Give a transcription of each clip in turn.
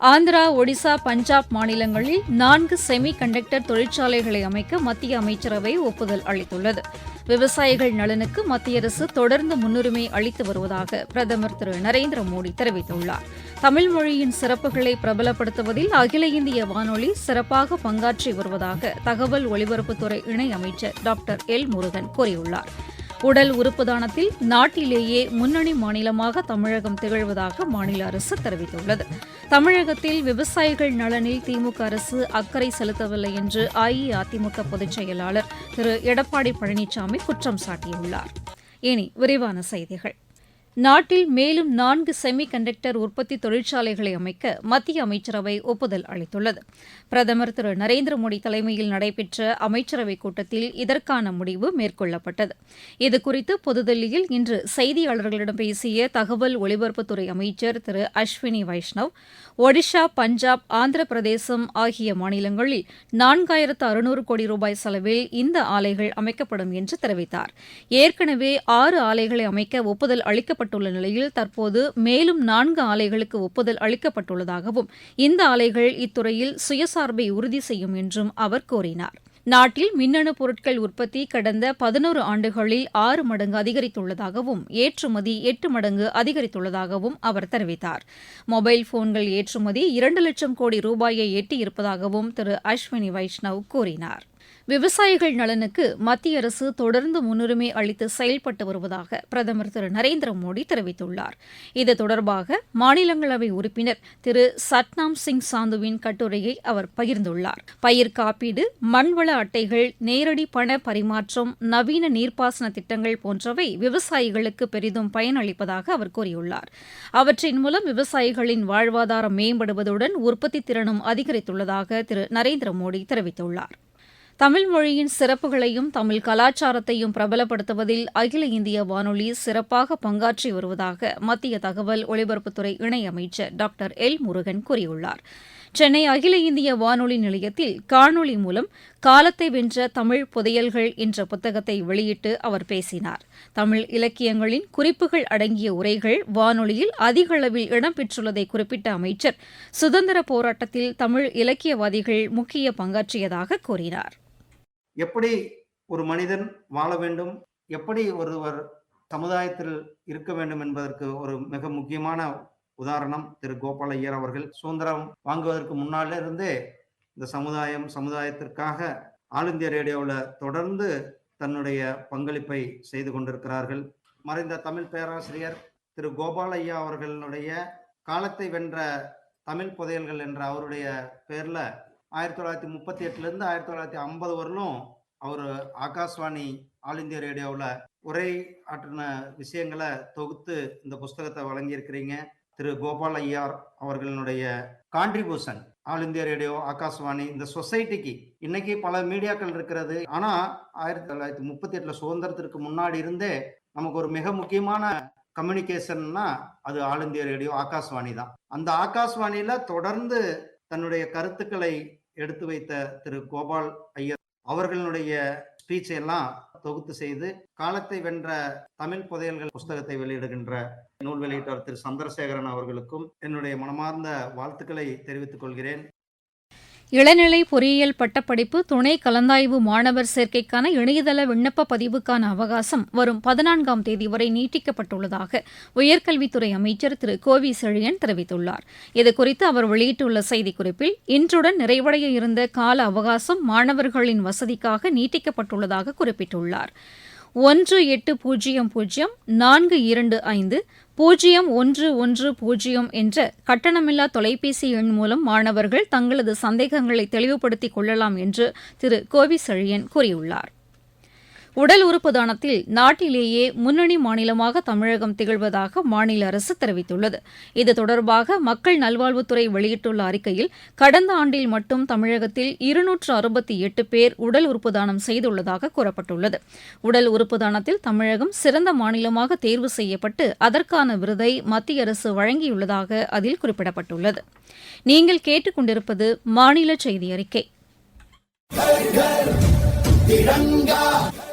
ஆந்திரா ஒடிசா பஞ்சாப் மாநிலங்களில் நான்கு semi conductor தொழிற்சாலைகளை அமைக்க மத்திய அமைச்சரவை ஒப்புதல் அளித்துள்ளது. விவசாயிகள் நலனுக்கு மத்திய அரசு தொடர்ந்து முன்னுரிமை அளித்து வருவதாக பிரதமர் திரு நரேந்திர மோடி தெரிவித்துள்ளார். தமிழ் மொழியின் சிறப்புகளை பிரபலப்படுத்துவதில் அகில இந்திய வானொலி சிறப்பாக பங்காற்றி வருவதாக தகவல் ஒலிபரப்புத்துறை இணையமைச்சர் டாக்டர் எல் முருகன் கூறியுள்ளார். உடல் உறுப்பு தானத்தில் நாட்டிலேயே முன்னணி மாநிலமாக தமிழகம் திகழ்வதாக மாநில அரசு தெரிவித்துள்ளது. தமிழகத்தில் விவசாயிகள் நலனில் திமுக அரசு அக்கறை செலுத்தவில்லை என்று அஇஅதிமுக பொதுச் செயலாளர் திரு. எடப்பாடி பழனிசாமி குற்றம் சாட்டியுள்ளார். இனி விரிவான செய்திகள். நாட்டில் மேலும் நான்கு செமி கண்டக்டர் உற்பத்தி தொழிற்சாலைகளை அமைக்க மத்திய அமைச்சரவை ஒப்புதல் அளித்துள்ளது. பிரதமர் திரு நரேந்திர மோடி தலைமையில் நடைபெற்ற அமைச்சரவைக் கூட்டத்தில் இதற்கான முடிவு மேற்கொள்ளப்பட்டது. இதுகுறித்து புதுதில்லியில் இன்று செய்தியாளர்களிடம் பேசிய தகவல் ஒலிபரப்புத்துறை அமைச்சர் திரு அஸ்வினி வைஷ்ணவ் ஒடிஷா பஞ்சாப் ஆந்திர பிரதேசம் ஆகிய மாநிலங்களில் நான்காயிரத்து அறுநூறு கோடி ரூபாய் செலவில் இந்த ஆலைகள் அமைக்கப்படும் என்று தெரிவித்தார். ஏற்கனவே ஆறு ஆலைகளை அமைக்க ஒப்புதல் அளிக்கப்பட்டுள்ள நிலையில் தற்போது மேலும் நான்கு ஆலைகளுக்கு ஒப்புதல் அளிக்கப்பட்டுள்ளதாகவும் இந்த ஆலைகள் இத்துறையில் சுயசார்பை உறுதி செய்யும் என்றும் அவர் கூறினார். நாட்டில் மின்னணு பொருட்கள் உற்பத்தி கடந்த பதினோரு ஆண்டுகளில் ஆறு மடங்கு அதிகரித்துள்ளதாகவும் ஏற்றுமதி எட்டு மடங்கு அதிகரித்துள்ளதாகவும் அவர் தெரிவித்தார். மொபைல் போன்கள் ஏற்றுமதி இரண்டு லட்சம் கோடி ரூபாயை எட்டியிருப்பதாகவும் திரு அஸ்வினி வைஷ்ணவ் கூறினார். விவசாயிகள் நலனுக்கு மத்திய அரசு தொடர்ந்து முன்னுரிமை அளித்து செயல்பட்டு வருவதாக பிரதமர் திரு நரேந்திர மோடி தெரிவித்துள்ளார். இது தொடர்பாக மாநிலங்களவை உறுப்பினர் திரு சத்னாம் சிங் சாந்துவின் கட்டுரையை அவர் பகிர்ந்துள்ளார். பயிர் காப்பீடு மண்வள அட்டைகள் நேரடி பண பரிமாற்றம் நவீன நீர்ப்பாசன திட்டங்கள் போன்றவை விவசாயிகளுக்கு பெரிதும் பயனளிப்பதாக அவர் கூறியுள்ளார். அவற்றின் மூலம் விவசாயிகளின் வாழ்வாதாரம் மேம்படுவதுடன் உற்பத்தி திறனும் அதிகரித்துள்ளதாக திரு நரேந்திர மோடி தெரிவித்துள்ளார். தமிழ் மொழியின் சிறப்புகளையும் தமிழ் கலாச்சாரத்தையும் பிரபலப்படுத்துவதில் அகில இந்திய வானொலி சிறப்பாக பங்காற்றி வருவதாக மத்திய தகவல் ஒலிபரப்புத்துறை இணையமைச்சர் டாக்டர் எல் முருகன் கூறியுள்ளார். சென்னை அகில இந்திய வானொலி நிலையத்தில் காணொலி மூலம் காலத்தை வென்ற தமிழ் புதையல்கள் என்ற புத்தகத்தை வெளியிட்டு அவர் பேசினார். தமிழ் இலக்கியங்களின் குறிப்புகள் அடங்கிய உரைகள் வானொலியில் அதிக அளவில் இடம்பெற்றுள்ளதை குறிப்பிட்ட அமைச்சர் சுதந்திர போராட்டத்தில் தமிழ் இலக்கியவாதிகள் முக்கிய பங்காற்றியதாக கூறினார். எப்படி ஒரு மனிதன் வாழ வேண்டும்? எப்படி ஒருவர் சமுதாயத்தில் இருக்க வேண்டும் என்பதற்கு ஒரு மிக முக்கியமான உதாரணம் திரு கோபால ஐயர் அவர்கள். சுதந்திரம் வாங்குவதற்கு முன்னால இருந்தே இந்த சமுதாயம் சமுதாயத்திற்காக ஆல் இந்தியா ரேடியோவில் தொடர்ந்து தன்னுடைய பங்களிப்பை செய்து கொண்டிருக்கிறார்கள். மறைந்த தமிழ் பேராசிரியர் திரு கோபால ஐயா அவர்களுடைய காலத்தை வென்ற தமிழ் புதையல்கள் என்ற அவருடைய பேர்ல ஆயிரத்தி தொள்ளாயிரத்தி முப்பத்தி எட்டுலேருந்து ஆயிரத்தி தொள்ளாயிரத்தி ஐம்பது வரலும் அவர் ஆகாஷ்வாணி ஆல் இந்தியா ரேடியோவில் உரை ஆற்றின விஷயங்களை தொகுத்து இந்த புஸ்தகத்தை வழங்கியிருக்கிறீங்க. திரு கோபால் ஐயார் அவர்களுடைய contribution all India radio Akashvani இந்த சொசைட்டிக்கு. இன்னைக்கு பல மீடியாக்கள் இருக்கிறது. ஆனா ஆயிரத்தி தொள்ளாயிரத்தி முப்பத்தி எட்டுல சுதந்திரத்திற்கு முன்னாடி இருந்தே நமக்கு ஒரு மிக முக்கியமான கம்யூனிகேஷன்னா அது ஆல் இந்தியா ரேடியோ ஆகாஷ்வாணி தான். அந்த ஆகாஷ்வாணியில தொடர்ந்து தன்னுடைய கருத்துக்களை எடுத்து வைத்த திரு கோபால் ஐயர் அவர்களுடைய ஸ்பீச்சை எல்லாம் தொகுத்து செய்து காலத்தை வென்ற தமிழ் புதையல்கள் புஸ்தகத்தை வெளியிடுகின்ற நூல் வெளியிட்டார் திரு சந்திரசேகரன் அவர்களுக்கும் என்னுடைய மனமார்ந்த வாழ்த்துக்களை தெரிவித்துக் கொள்கிறேன். இளநிலை பொறியியல் பட்டப்படிப்பு துணை கலந்தாய்வு மாணவர் சேர்க்கைக்கான இணையதள விண்ணப்ப பதிவுக்கான அவகாசம் வரும் பதினான்காம் தேதி வரை நீட்டிக்கப்பட்டுள்ளதாக உயர்கல்வித்துறை அமைச்சர் திரு. கோவி செழியன் தெரிவித்துள்ளார். இதுகுறித்து அவர் வெளியிட்டுள்ள செய்திக்குறிப்பில் இன்றுடன் நிறைவடைய இருந்த கால அவகாசம் மாணவர்களின் வசதிக்காக நீட்டிக்கப்பட்டுள்ளதாக குறிப்பிட்டுள்ளார். ஒன்று எட்டு பூஜ்ஜியம் பூஜ்ஜியம் நான்கு இரண்டு ஐந்து பூஜ்ஜியம் ஒன்று ஒன்று பூஜ்ஜியம் என்ற கட்டணமில்லா தொலைபேசி எண் மூலம் மாணவர்கள் தங்களது சந்தேகங்களை தெளிவுபடுத்திக் கொள்ளலாம் என்று திரு கோவி கூறியுள்ளார். உடல் உறுப்பு தானத்தில் நாட்டிலேயே முன்னணி மாநிலமாக தமிழகம் திகழ்வதாக மாநில அரசு தெரிவித்துள்ளது. இது தொடர்பாக மக்கள் நல்வாழ்வுத்துறை வெளியிட்டுள்ள அறிக்கையில் கடந்த ஆண்டில் மட்டும் தமிழகத்தில் இருநூற்று அறுபத்தி எட்டு பேர் உடல் உறுப்பு தானம் செய்துள்ளதாக கூறப்பட்டுள்ளது. உடல் உறுப்பு தானத்தில் தமிழகம் சிறந்த மாநிலமாக தேர்வு செய்யப்பட்டு அதற்கான விருதை மத்திய அரசு வழங்கியுள்ளதாக அதில் குறிப்பிடப்பட்டுள்ளது. நீங்கள் கேட்டுக்கொண்டிருப்பது மாநில செய்தி அறிக்கை.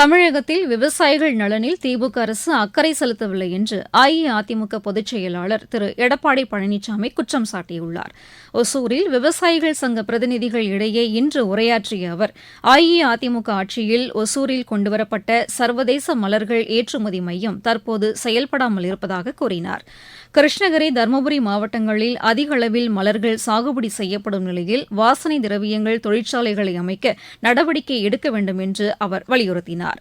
தமிழகத்தில் விவசாயிகள் நலனில் திமுக அரசு அக்கறை செலுத்தவில்லை என்று அஇஅதிமுக பொதுச் செயலாளர் திரு. எடப்பாடி பழனிசாமி குற்றம் சாட்டியுள்ளார். ஒசூரில் விவசாயிகள் சங்க பிரதிநிதிகள் இடையே இன்று உரையாற்றிய அவர் அஇஅதிமுக ஆட்சியில் ஒசூரில் கொண்டுவரப்பட்ட சர்வதேச மலர்கள் ஏற்றுமதி மையம் தற்போது செயல்படாமல் இருப்பதாக கூறினார். கிருஷ்ணகிரி தருமபுரி மாவட்டங்களில் அதிக அளவில் மலர்கள் சாகுபடி செய்யப்படும் நிலையில் வாசனை திரவியங்கள் தொழிற்சாலைகளை அமைக்க நடவடிக்கை எடுக்க வேண்டும் என்று அவர் வலியுறுத்தினார்.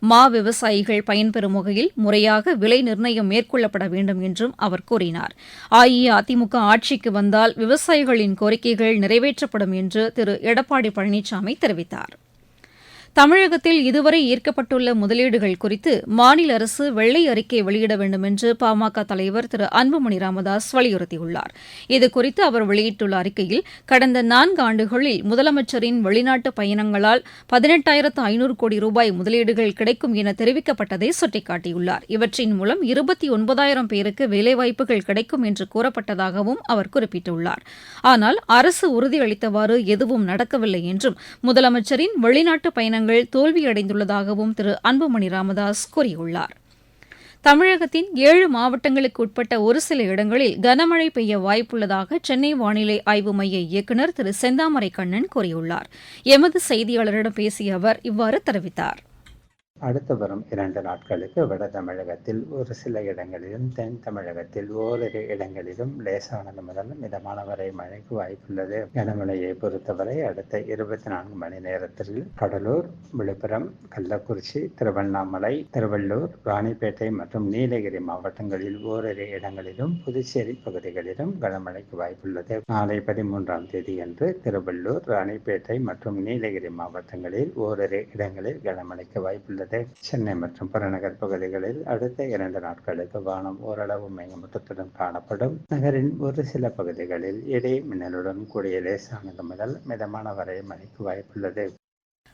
மா விவசாயிகள் பயன்பெறும் வகையில் முறையாக விலை நிர்ணயம் மேற்கொள்ளப்பட வேண்டும் என்றும் அவர் கூறினார். அஇஅதிமுக ஆட்சிக்கு வந்தால் விவசாயிகளின் கோரிக்கைகள் நிறைவேற்றப்படும் என்று திரு. எடப்பாடி பழனிசாமி தெரிவித்தார். தமிழகத்தில் இதுவரை ஈர்க்கப்பட்டுள்ள முதலீடுகள் குறித்து மாநில அரசு வெள்ளை அறிக்கை வெளியிட வேண்டும் என்று பாமக தலைவர் திரு அன்புமணி ராமதாஸ் வலியுறுத்தியுள்ளார். இதுகுறித்து அவர் வெளியிட்டுள்ள அறிக்கையில் கடந்த நான்கு ஆண்டுகளில் முதலமைச்சரின் வெளிநாட்டு பயணங்களால் பதினெட்டாயிரத்து ஐநூறு கோடி ரூபாய் முதலீடுகள் கிடைக்கும் என தெரிவிக்கப்பட்டதை சுட்டிக்காட்டியுள்ளார். இவற்றின் மூலம் இருபத்தி ஒன்பதாயிரம் பேருக்கு வேலைவாய்ப்புகள் கிடைக்கும் என்று கூறப்பட்டதாகவும் அவர் குறிப்பிட்டுள்ளார். ஆனால் அரசு உறுதியளித்தவாறு எதுவும் நடக்கவில்லை என்றும் முதலமைச்சரின் வெளிநாட்டு பயணங்கள் பயணங்கள் தோல்வியடைந்துள்ளதாகவும் திரு அன்புமணி ராமதாஸ் கூறியுள்ளார். தமிழகத்தின் ஏழு மாவட்டங்களுக்கு உட்பட்ட ஒரு சில இடங்களில் கனமழை பெய்ய வாய்ப்புள்ளதாக சென்னை வானிலை ஆய்வு மைய இயக்குநர் திரு செந்தாமரை கண்ணன் கூறியுள்ளார். எமது செய்தியாளரிடம் பேசிய அவர் இவ்வாறு தெரிவித்தாா் அடுத்து வரும் இரண்டு நாட்களுக்கு வட தமிழகத்தில் ஒரு சில இடங்களிலும் தென் தமிழகத்தில் ஓரிரு இடங்களிலும் லேசானது முதல் மிதமான வரை மழைக்கு வாய்ப்புள்ளது. கனமழையை பொறுத்தவரை அடுத்த இருபத்தி நான்கு மணி நேரத்தில் கடலூர் விழுப்புரம் கள்ளக்குறிச்சி திருவண்ணாமலை திருவள்ளூர் ராணிப்பேட்டை மற்றும் நீலகிரி மாவட்டங்களில் ஓரிரு இடங்களிலும் புதுச்சேரி பகுதிகளிலும் கனமழைக்கு வாய்ப்புள்ளது. நாளை பதிமூன்றாம் தேதியன்று திருவள்ளூர் ராணிப்பேட்டை மற்றும் நீலகிரி மாவட்டங்களில் ஓரிரு இடங்களில் கனமழைக்கு வாய்ப்புள்ளது. உள்ளது சென்னை மற்றும் புறநகர் பகுதிகளில் அடுத்த இரண்டு நாட்களுக்கு வானம் ஓரளவு மேகமூட்டத்துடன் காணப்படும். நகரின் ஒரு சில பகுதிகளில் இடை மின்னலுடன் கூடிய லேசானது முதல் மிதமான வரை மழைக்கு வாய்ப்புள்ளது.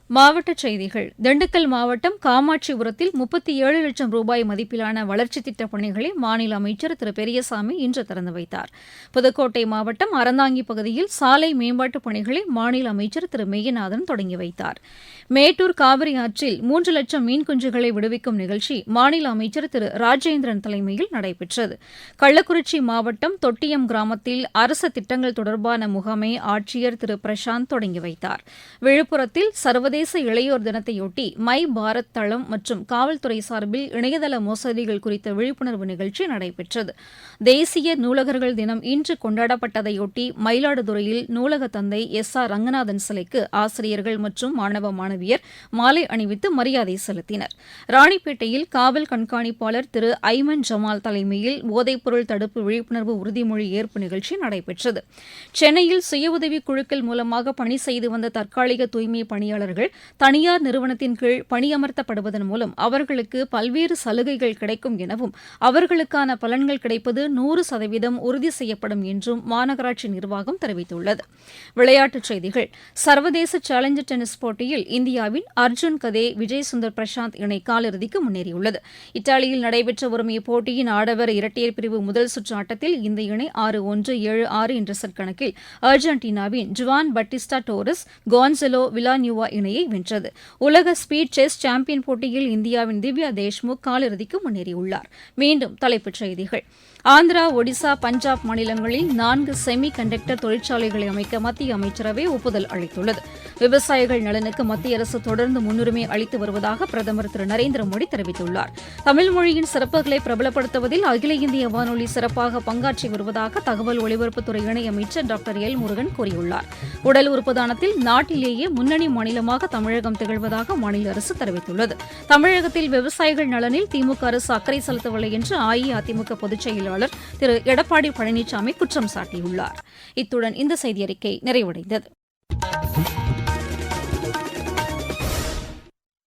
மாவட்டச் செய்திகள். திண்டுக்கல் மாவட்டம் காமாட்சிபுரத்தில் முப்பத்தி ஏழு லட்சம் ரூபாய் மதிப்பிலான வளர்ச்சித் திட்டப் பணிகளை மாநில அமைச்சர் திரு. பெரியசாமி இன்று திறந்து வைத்தார். புதுக்கோட்டை மாவட்டம் அறந்தாங்கி பகுதியில் சாலை மேம்பாட்டுப் பணிகளை மாநில அமைச்சர் திரு. மெய்யநாதன் தொடங்கி வைத்தார். மேட்டூர் காவிரி ஆற்றில் மூன்று லட்சம் மீன் குஞ்சுகளை விடுவிக்கும் நிகழ்ச்சி மாநில அமைச்சர் திரு. ராஜேந்திரன் தலைமையில் நடைபெற்றது. கள்ளக்குறிச்சி மாவட்டம் தொட்டியம் கிராமத்தில் அரசு திட்டங்கள் தொடர்பான முகாமை ஆட்சியர் திரு. பிரசாந்த் தொடங்கி வைத்தார். விழுப்புரத்தில் சர்வதேச இளையோர் தினத்தையொட்டி மை பாரத் தளம் மற்றும் காவல்துறை சார்பில் இணையதள மோசடிகள் குறித்த விழிப்புணர்வு நிகழ்ச்சி நடைபெற்றது. தேசிய நூலகர்கள் தினம் இன்று கொண்டாடப்பட்டதையொட்டி மயிலாடுதுறையில் நூலக தந்தை எஸ் ஆர் ரங்கநாதன் சிலைக்கு ஆசிரியர்கள் மற்றும் மாணவ மாணவியர் மாலை அணிவித்து மரியாதை செலுத்தினர். ராணிப்பேட்டையில் காவல் கண்காணிப்பாளர் திரு ஐமன் ஜமால் தலைமையில் போதைப்பொருள் தடுப்பு விழிப்புணர்வு உறுதிமொழி ஏற்பு நிகழ்ச்சி நடைபெற்றது. சென்னையில் சுய உதவி குழுக்கள் மூலமாக பணி செய்து வந்த தற்காலிக தூய்மை பணியாளர்கள் தனியார் நிறுவனத்தின் கீழ் பணியமர்த்தப்படுவதன் மூலம் அவர்களுக்கு பல்வேறு சலுகைகள் கிடைக்கும் எனவும் அவர்களுக்கான பலன்கள் கிடைப்பது நூறு சதவீதம் உறுதி செய்யப்படும் என்றும் மாநகராட்சி நிர்வாகம் தெரிவித்துள்ளது. விளையாட்டுச் செய்திகள். சர்வதேச சேலஞ்சர் டென்னிஸ் போட்டியில் இந்தியாவின் அர்ஜுன் கதே விஜய் சுந்தர் பிரசாந்த் இணை காலிறுதிக்கு முன்னேறியுள்ளது. இத்தாலியில் நடைபெற்று வரும் இப்போட்டியின் ஆடவர் இரட்டையர் பிரிவு முதல் சுற்று ஆட்டத்தில் இந்த இணை ஆறு ஒன்று ஏழு ஆறு என்ற செட் கணக்கில் அர்ஜென்டினாவின் ஜுவான் பட்டிஸ்டா டோரஸ் கான்செலோ விலானியூவா இணையை இணையை வென்றது. உலக ஸ்பீட் செஸ் சாம்பியன் போட்டியில் இந்தியாவின் திவ்யா தேஷ்முக் காலிறுதிக்கு முன்னேறியுள்ளார். மீண்டும் தலைப்புச் செய்திகள். ஆந்திரா ஒடிசா பஞ்சாப் மாநிலங்களில் நான்கு செமி கண்டக்டர் தொழிற்சாலைகளை அமைக்க மத்திய அமைச்சரவை ஒப்புதல் அளித்துள்ளது. விவசாயிகள் நலனுக்கு மத்திய அரசு தொடர்ந்து முன்னுரிமை அளித்து வருவதாக பிரதமர் திரு நரேந்திர மோடி தெரிவித்துள்ளார். தமிழ் மொழியின் சிறப்புகளை பிரபலப்படுத்துவதில் அகில இந்திய வானொலி சிறப்பாக பங்காற்றி வருவதாக தகவல் ஒலிபரப்புத்துறை இணையமைச்சர் டாக்டர் எல் முருகன் கூறியுள்ளார். உடல் உறுப்பு தானத்தில் நாட்டிலேயே முன்னணி மாநிலமாக தமிழகம் திகழ்வதாக மாநில அரசு தெரிவித்துள்ளது. தமிழகத்தில் விவசாயிகள் நலனில் திமுக அரசு அக்கறை செலுத்தவில்லை என்று அஇஅதிமுக பொதுச் செயலாளர் திரு எடப்பாடி பழனிசாமி குற்றம் சாட்டியுள்ளார். இத்துடன் இந்த செய்தியறிக்கை நிறைவடைந்தது.